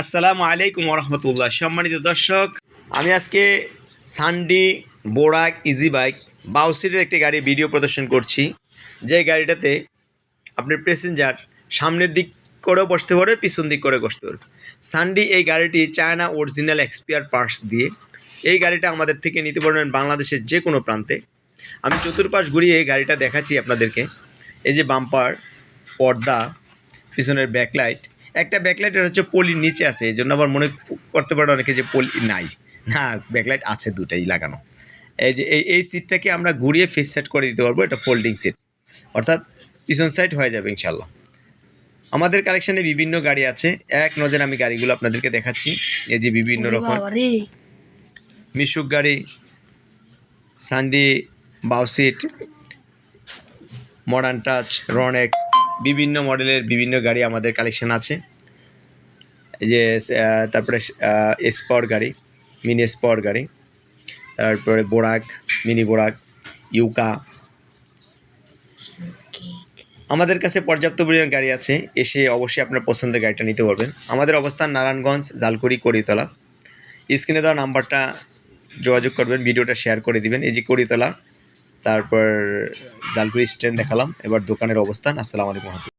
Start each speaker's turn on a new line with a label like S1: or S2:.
S1: আসসালামু আলাইকুম রহমতুল্লাহ সম্মানিত দর্শক, আমি আজকে সানডি বোরাক ইজি বাইক বাউসিটের একটি গাড়ি ভিডিও প্রদর্শন করছি। যে গাড়িটাতে আপনার প্যাসেঞ্জার সামনের দিক করেও বসতে পারবে, পিছন দিক করে বসতে পারবে। সানডি এই গাড়িটি চায়না অরিজিনাল এক্সপিয়ার পার্টস দিয়ে এই গাড়িটা আমাদের থেকে নিতে পারবেন বাংলাদেশের যে কোনো প্রান্তে। আমি চতুর্পাশ ঘুরিয়ে এই গাড়িটা দেখাচ্ছি আপনাদেরকে। এই যে বাম্পার পর্দা, পিছনের ব্যাকলাইট একটা ব্যাকলাইটের হচ্ছে পলির নিচে আছে এই জন্য আবার মনে করতে পারে অনেকে যে পলি নাই। না ব্যাকলাইট আছে দুটাই লাগানো। এই যে এই এই সিটটাকে আমরা ঘুরিয়ে ফেস সেট করে দিতে পারব এটা ফোল্ডিং সিট অর্থাৎ পিছন সাইড হয়ে যাবে ইনশাল্লাহ আমাদের কালেকশানে বিভিন্ন গাড়ি আছে। এক নজর আমি গাড়িগুলো আপনাদেরকে দেখাচ্ছি। এই যে বিভিন্ন রকম মিশুক গাড়ি সানডি বাউসিট মডার্ন টাচ রনেক্স বিভিন্ন মডেলের বিভিন্ন গাড়ি আমাদের কালেকশন আছে। যে তারপরে স্পর গাড়ি মিনি স্পর গাড়ি, তারপরে বোরাক মিনি বোরাক ইউকা আমাদের কাছে পর্যাপ্ত পরিমাণ গাড়ি আছে, এসে অবশ্যই আপনার পছন্দের গাড়িটা নিতে পারবেন। আমাদের অবস্থান নারায়ণগঞ্জ, জালকুড়ি, করিতলা। স্ক্রিনে দেওয়া নাম্বারটা যোগাযোগ করবেন, ভিডিওটা শেয়ার করে দিবেন। এই যে করিতলা তারপর জালগুড়ি স্ট্যান্ড দেখালাম এবার দোকানের অবস্থান আসসালামু আলাইকুম।